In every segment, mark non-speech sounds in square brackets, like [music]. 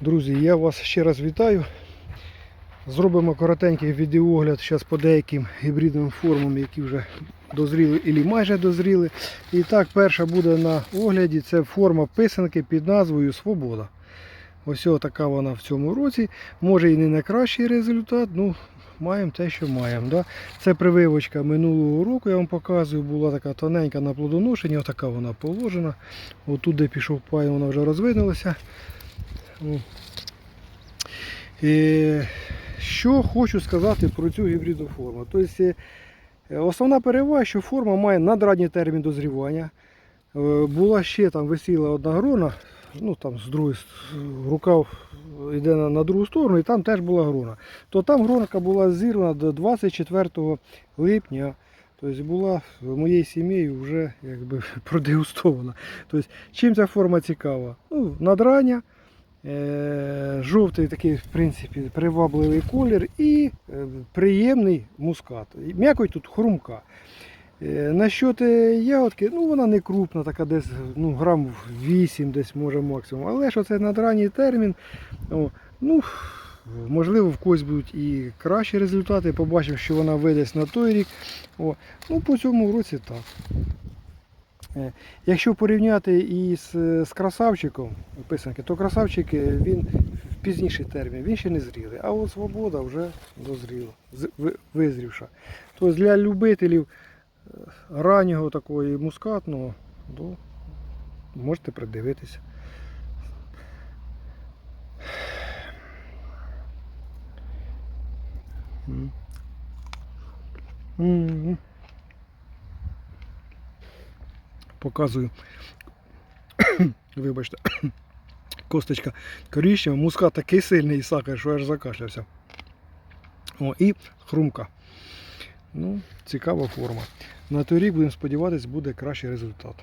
Друзі, я вас ще раз вітаю. Зробимо коротенький відеоогляд зараз по деяким гібридним формам, які вже дозріли і майже дозріли. І так, перша буде на огляді. Це форма писанки під назвою Свобода. Ось така вона в цьому році. Може і не найкращий результат, ну маємо те, що маємо. Да? Це прививочка минулого року, я вам показую, була така тоненька на плодоношенні, отака вона положена. Отут, де пішов пай, вона вже розвинулася. Е, Що хочу сказати про цю гібридну форму. Тобто, е, основна перевага, що форма має надрадній термін дозрівання. Е, Була ще там висіла одна грона, ну там з другої рукав йде на, на другу сторону, і там теж була грона. То там гронка була зірвана до 24 липня. Тобто була моєю сім'єю вже якби [laughs] продегустована. Тобто, чим ця форма цікава? Ну, надрання, жовтий такий, в принципі, привабливий колір і е, приємний мускат. М'якоть тут хрумка. Е, Насчет е, ягодки, ну вона не крупна, така десь ну, грам 8 десь може максимум. Але ж оце надранній термін. Ну, можливо, в когось будуть і кращі результати. Побачив, що вона видасть на той рік. О, ну, по цьому році так. Е, Якщо порівняти із е, з красавчиком писанки, то красавчик е, він в пізніший термін, він ще не зрілий. А от свобода вже дозріла, визрівша. Тобто для любителів раннього такого мускатного, то можете придивитися. М. М. Показую. [coughs] Вибачте. [coughs] Косточка коричнева, мускат такий сильний і сахар, що аж закашлявся. О, і хрумка. Ну, цікава форма. На той рік будемо сподіватися, буде кращий результат.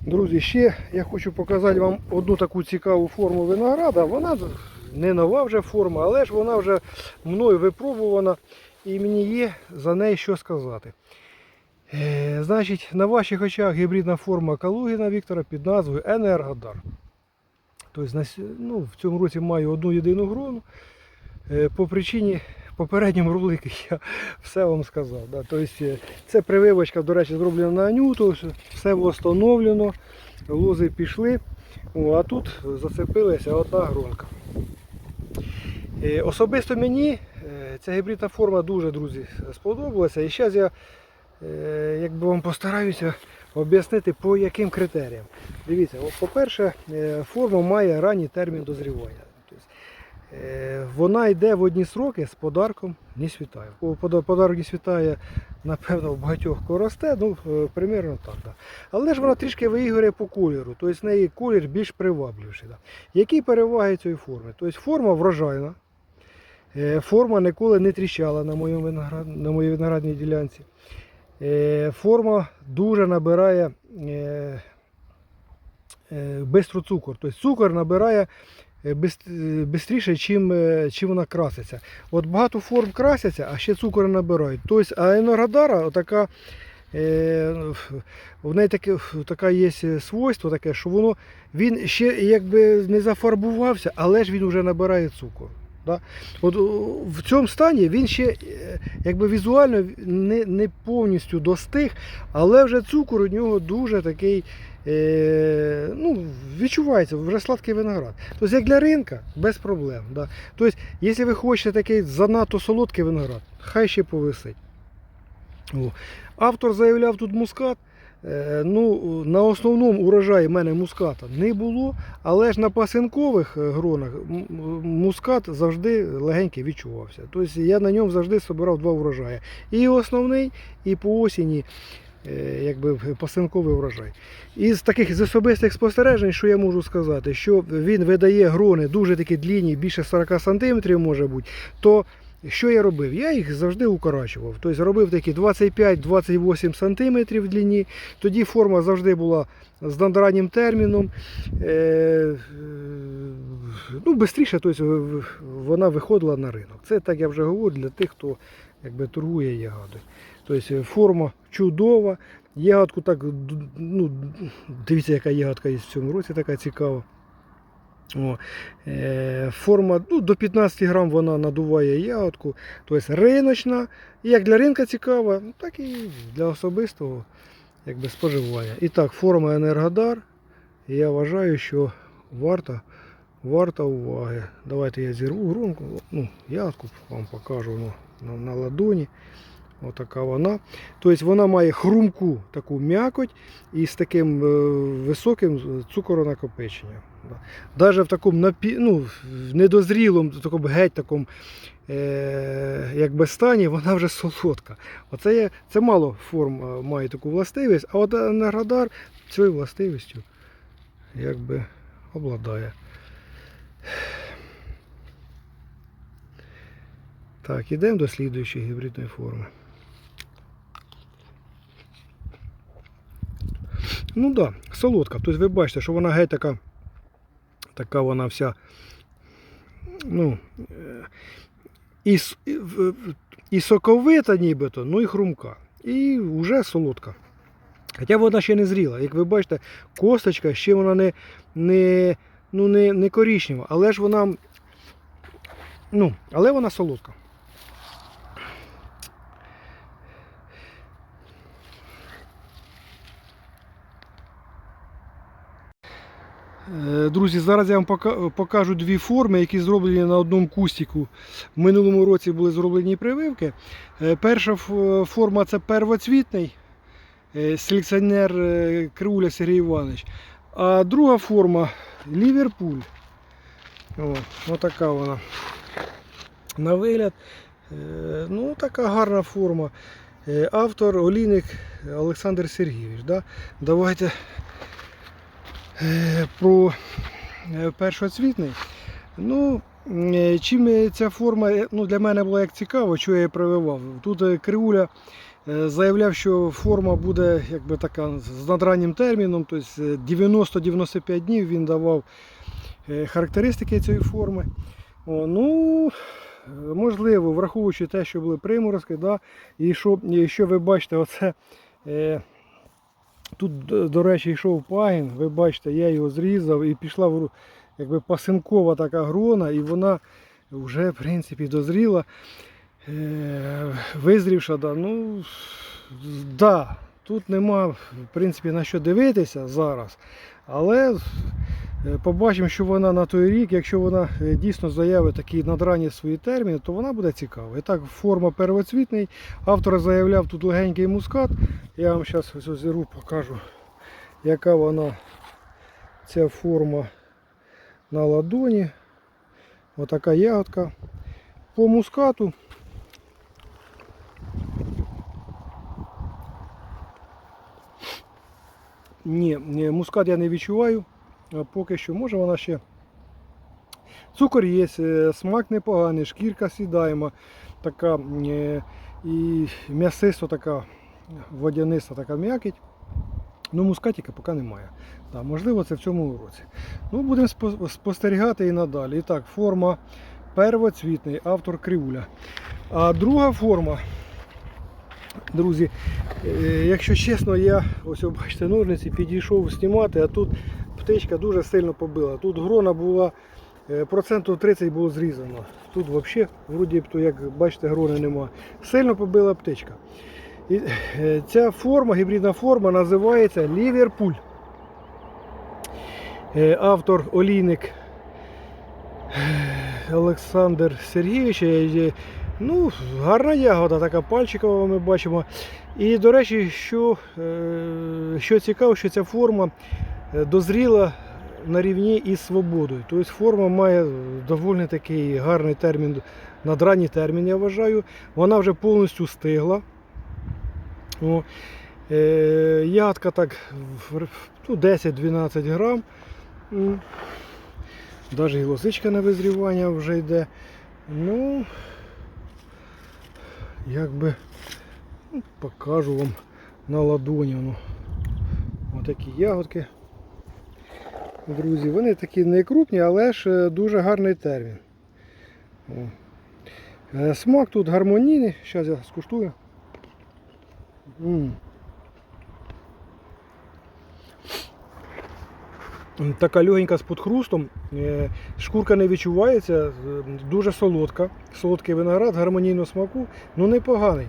Друзі, ще я хочу показати вам одну таку цікаву форму винограда. Вона не нова вже форма, але ж вона вже мною випробувана і мені є за неї що сказати. Е, значить, на ваших очах гібридна форма Калугіна Віктора під назвою Енергодар. Тобто, ну, в цьому році маю одну єдину грону. Е, По причині попередньому ролику я [laughs] все вам сказав. Да. Тобто, е, це прививочка, до речі, зроблена на анюту, все встановлено, лози пішли, О, а тут зацепилася одна гронка. Особисто мені ця гібридна форма дуже, друзі, сподобалася. І зараз я якби вам постараюся об'яснити по яким критеріям. Дивіться, по-перше, е, форма має ранній термін дозрівання. Тобто, е, вона йде в одні сроки з подарком не світає. Подарок не світає, напевно, в багатьох кого росте, ну, е, примерно так. Да. Але ж вона трішки виіграє по кольору, тобто неї колір більш привабливіший. Да. Які переваги цієї форми? Тобто форма врожайна, е, форма ніколи не тріщала на моїй виноградній ділянці. Е, Форма дуже набирає е, е, бистро цукор. Тобто цукор набирає швидше, чим, чим вона краситься. От багато форм красяться, а ще цукор набирають. Тобто, а енергодара, отака, е, в неї таке, така є свойство, таке, що воно він ще якби не зафарбувався, але ж він вже набирає цукор. Да? От в цьому стані він ще е, якби візуально не, не повністю достиг, але вже цукор у нього дуже такий, е, ну, відчувається, вже сладкий виноград. Тобто як для ринка, без проблем. Да? Тобто, якщо ви хочете такий занадто солодкий виноград, хай ще повисить. О. Автор заявляв тут мускат. Е, Ну, на основному урожаї в мене муската не було, але ж на пасинкових е, гронах мускат завжди легенький відчувався. Тобто я на ньому завжди збирав два врожаї. І основний, і по осені е, якби, пасинковий врожай. Із таких з особистих спостережень, що я можу сказати, що він видає грони дуже такі длінні, більше 40 см може бути, то що я робив? Я їх завжди укорачував. Тобто робив такі 25-28 см в длині. Тоді форма завжди була з надраннім терміном. Е, е, ну, швидше тобто, вона виходила на ринок. Це так я вже говорю для тих, хто якби, торгує ягодою. Тобто форма чудова. Ягодку так, ну, дивіться, яка ягодка є в цьому році, така цікава. О, е, форма ну, до 15 грам вона надуває ягодку. Тобто риночна. Як для ринка цікава, ну, так і для особистого якби, споживання. І так, форма Енергодар. Я вважаю, що варта, варта уваги. Давайте я зірву громку, ну, ягодку вам покажу ну, на, ладоні. Отака вона. Тобто вона має хрумку таку м'якоть і з таким е, високим цукоронакопиченням. Даже в такому напі... ну, недозрілому, такому геть такому е... якби стані, вона вже солодка. Оце є... це мало форм е, має таку властивість, а от енергодар цією властивістю якби обладає. Так, ідемо до слідуючої гібридної форми. Ну так, да, солодка. Тобто ви бачите, що вона геть така, така вона вся. Ну, і, і соковита нібито, ну і хрумка. І вже солодка. Хоча вона ще не зріла. Як ви бачите, косточка ще вона не, не, ну, не, не корішнева, але ж вона. Ну, але вона солодка. Друзі, зараз я вам покажу дві форми, які зроблені на одному кустику. В минулому році були зроблені прививки. Е, Перша форма це первоцвітний е, селекціонер е, Криуля Сергій Іванович. А друга форма Ліверпуль. О, отака вона. На вигляд. Е, Ну, така гарна форма. Е, Автор Олійник Олександр Сергійович. Да? Давайте е, про е, першоцвітний. Ну, е, чим е, ця форма е, ну, для мене була як цікаво, що я її прививав. Тут е, Кривуля е, заявляв, що форма буде якби така з надраннім терміном, тобто е, 90-95 днів він давав е, характеристики цієї форми. О, ну, е, можливо, враховуючи те, що були приморозки, да, і що, і що ви бачите, оце. Е, Тут, до- речі, йшов пагін, ви бачите, я його зрізав і пішла якби пасинкова така грона, і вона вже в принципі дозріла. Е, визрівша, да, ну, да, тут нема в принципі на що дивитися зараз. Але побачимо, що вона на той рік, якщо вона е, дійсно заявить такі надранні свої терміни, то вона буде цікава. І так, форма первоцвітний. Автор заявляв тут легенький мускат. Я вам зараз ось зіру покажу, яка вона ця форма на ладоні. Отака ягодка. По мускату. Ні, мускат я не відчуваю. Поки що, може вона ще. Цукор є, е, смак непоганий, шкірка сідаємо, така е, і м'ясисто така водяниста така м'якіть. Ну, мускатика поки немає. Да, можливо, це в цьому році. Ну, будемо спостерігати і надалі. І так, форма первоцвітний, автор кривуля. А друга форма, друзі, е, якщо чесно, я ось бачите ножниці, підійшов знімати, а тут птичка дуже сильно побила. Тут грона була е, процентів 30 було зрізано. Тут взагалі, вроді, як бачите, грони нема. Сильно побила птичка. І е, ця форма, гібридна форма називається Ліверпуль. Е, Автор олійник Олександр Сергійович. Ну, гарна ягода, така пальчикова ми бачимо. І, до речі, що, що цікаво, що ця форма дозріла на рівні із свободою. Тобто форма має доволі такий гарний термін, надранній термін, я вважаю. Вона вже повністю стигла. О, е, ягодка так в- в- ну, 10-12 грам. Навіть і на визрівання вже йде. Ну, якби ну, покажу вам на ладоні. Ну, отакі ягодки. Друзі, вони такі не крупні, але ж е, дуже гарний термін. Е, Смак тут гармонійний. Зараз я скуштую. Така легенька з підхрустом. Е, Шкурка не відчувається, дуже солодка. Солодкий виноград, гармонійного смаку, ну непоганий.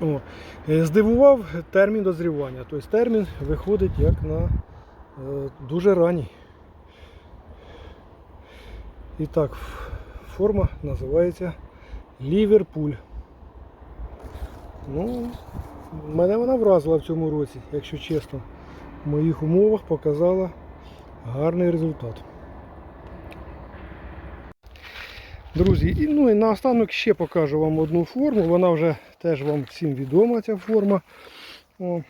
О. Здивував термін дозрівання. Тобто термін виходить як на дуже ранній. І так, форма називається Ліверпуль. Ну, мене вона вразила в цьому році, якщо чесно. В моїх умовах показала гарний результат. Друзі, і, ну і наостанок ще покажу вам одну форму. Вона вже теж вам всім відома, ця форма. О,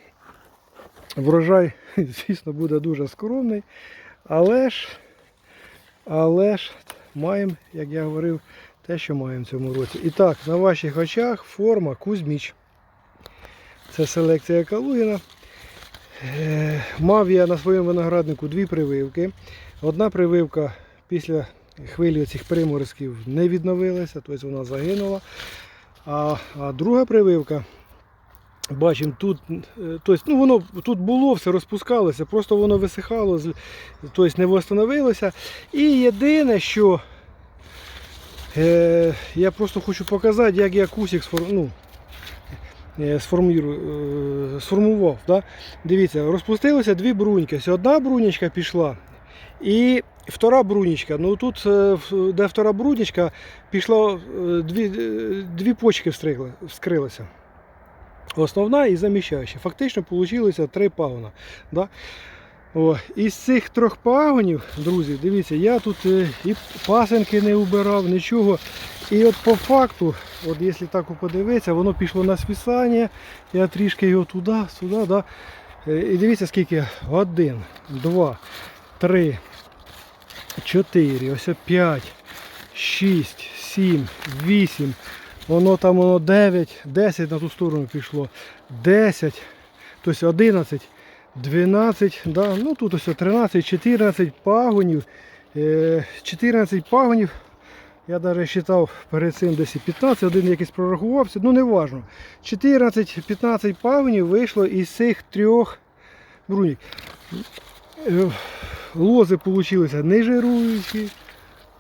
врожай, [laughs] звісно, буде дуже скромний. Але ж, але ж маємо, як я говорив, те, що маємо в цьому році. І так, на ваших очах форма Кузьміч. Це селекція Калугіна. Е, Мав я на своєму винограднику дві прививки. Одна прививка після хвилі цих приморозків не відновилася, тобто вона загинула. А, а друга прививка, бачимо, тут, е, тобто, ну, воно тут було, все розпускалося, просто воно висихало, тобто не встановилося. І єдине, що е, я просто хочу показати, як я кусик ну, е, е, сформував. Да? Дивіться, розпустилося дві бруньки. Одна брунечка пішла. І втора брунечка. Ну тут, де втора брунечка, пішло е, дві, дві почки вскрилися. Основна і заміщаюча. Фактично вийшло три пагона. Да? О, із цих трьох пагонів, друзі, дивіться, я тут е, і пасенки не убирав, нічого. І от по факту, от якщо так подивитися, воно пішло на свисання, я трішки його туди, сюди. Да? Е, І дивіться скільки. Один, два, три, чотири, ось п'ять, шість, сім, вісім. Воно там воно 9, 10 на ту сторону пішло. 10, тобто 11, 12, да? ну тут ось 13, 14 пагонів. Е, 14 пагонів. Я навіть вважав перед цим десь 15, один якийсь прорахувався, ну не важно. 14-15 пагонів вийшло із цих трьох бруньок. Е, Лози вийшли не жируючі.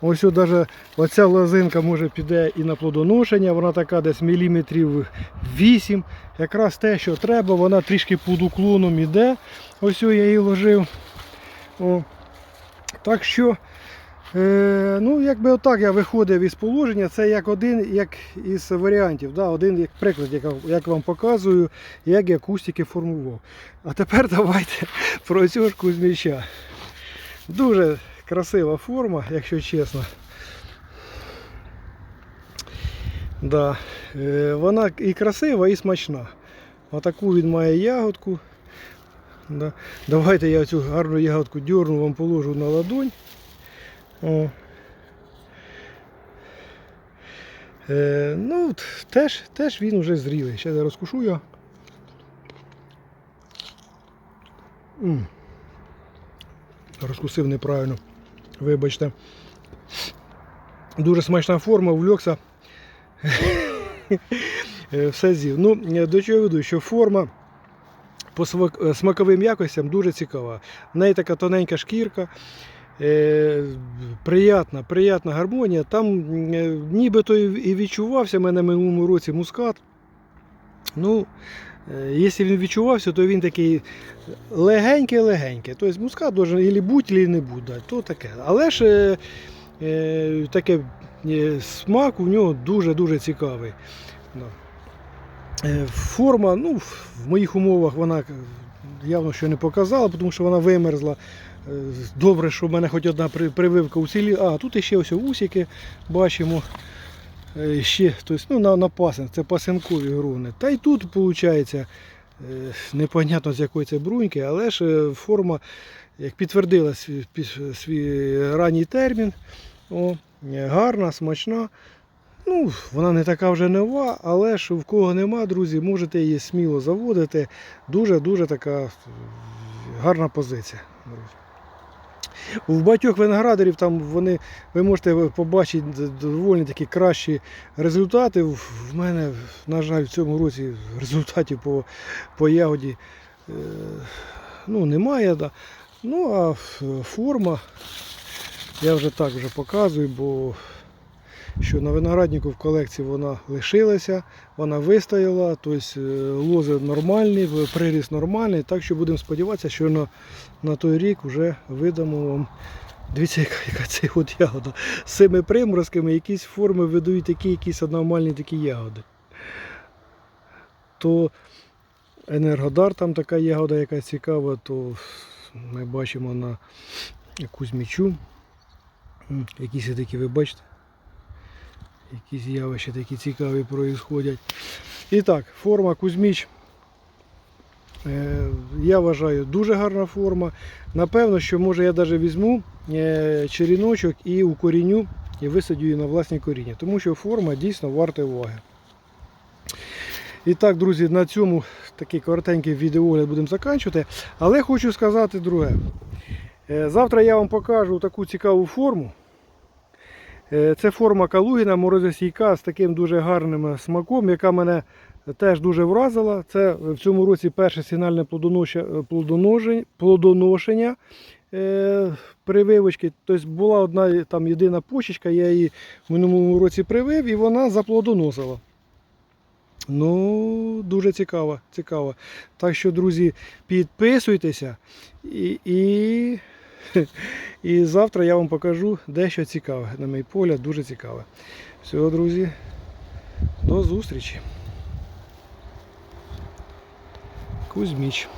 Ось даже оця лозинка може піде і на плодоношення, вона така десь міліметрів 8. Якраз те, що треба, вона трішки під уклоном іде. Ось я її ложив. О. Так що, е, ну, якби отак я виходив із положення, це як один як із варіантів. Да? Один як приклад, як, як вам показую, як я кустики формував. А тепер давайте [laughs] про цього ж кузьміча. Дуже красива форма, якщо чесно. Да. Е, Вона і красива, і смачна. Отаку він має ягодку. Да. Давайте я цю гарну ягодку дьорну, вам положу на ладонь. О. Е, ну, теж, теж він вже зрілий. Зараз я розкушу його. М. Розкусив неправильно. Вибачте. Дуже смачна форма, вльокся. Е, Все з'їв. Ну, е, до чого я веду, що форма по е, смаковим якостям дуже цікава. В неї така тоненька шкірка. Приятна, приятна гармонія. Там нібито і відчувався в мене минулому році мускат. Ну, якщо він відчувався, то він такий легенький-легенький. Тобто мускат должен і бути, і не бути. То таке. Але ж е, е, таке е, смак у нього дуже-дуже цікавий. Е, Форма, ну, в моїх умовах вона явно що не показала, тому що вона вимерзла. Е, Добре, що в мене хоч одна при- прививка уціліла. А, тут ще ось усики бачимо. Е, Ще, тобто, ну, на, на пасен, це пасенкові грони. Та й тут, виходить, непонятно з якої це бруньки, але ж е, форма як підтвердила свій, свій ранній термін. О, е, гарна, смачна. Ну, вона не така вже нова, але ж в кого нема, друзі, можете її сміло заводити. Дуже-дуже така е, гарна позиція. У багатьох виноградарів там вони, ви можете побачити доволі такі кращі результати. В мене, на жаль, в цьому році результатів по, по ягоді е, ну, немає. Да. Ну а форма, я вже так вже показую, бо що на винограднику в колекції вона лишилася, вона вистояла, тобто е, лози нормальні, приріст нормальний, так що будемо сподіватися, що на, на той рік вже видамо вам. Дивіться, яка, яка це от ягода. З цими приморозками якісь форми видають такі якісь аномальні такі ягоди. То Енергодар там така ягода, яка цікава, то ми бачимо на якусь мічу. Якісь такі, ви бачите, якісь явища такі цікаві проїсходять. І так, форма Кузьміч. е, Я вважаю дуже гарна форма. Напевно, що може я навіть візьму е, черіночок і укоріню і висадю її на власні коріння. Тому що форма дійсно варта уваги. І так, друзі, на цьому такий коротенький відеогляд будемо закінчувати. Але хочу сказати друге. Е, Завтра я вам покажу таку цікаву форму. Е, Це форма Калугіна морозостійка з таким дуже гарним смаком, яка мене теж дуже вразила. Це в цьому році перше сигнальне плодоноще- плодоношення е, прививочки. Тобто була одна там єдина почечка, я її в минулому році привив і вона заплодоносила. Ну, дуже цікаво, цікаво. Так що, друзі, підписуйтеся і, і, і завтра я вам покажу дещо цікаве. На мій погляд, дуже цікаве. Все, друзі, до зустрічі. Кузьміч.